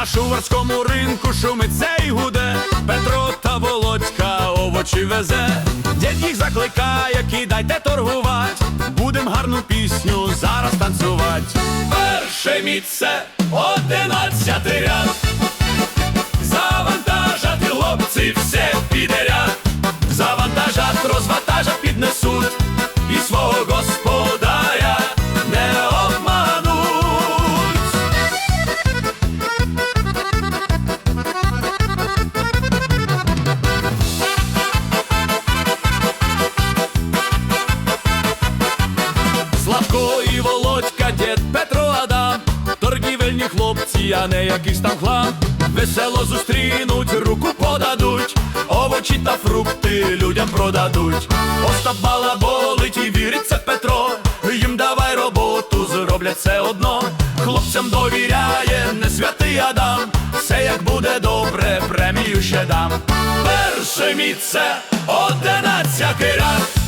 На шуварському ринку шумиться і гуде, Петро та Володька овочі везе, дід їх закликає, кидайте торгувати, будем гарну пісню зараз танцювати. Перше місце одинадцятий ряд. А не якийсь там хлам. Весело зустрінуть, руку подадуть, овочі та фрукти людям продадуть. Остап балаболить і віриться Петро, їм давай роботу, зроблять все одно. Хлопцям довіряє не святий Адам, все як буде добре, премію ще дам. Перше місце, одинадцятий ряд.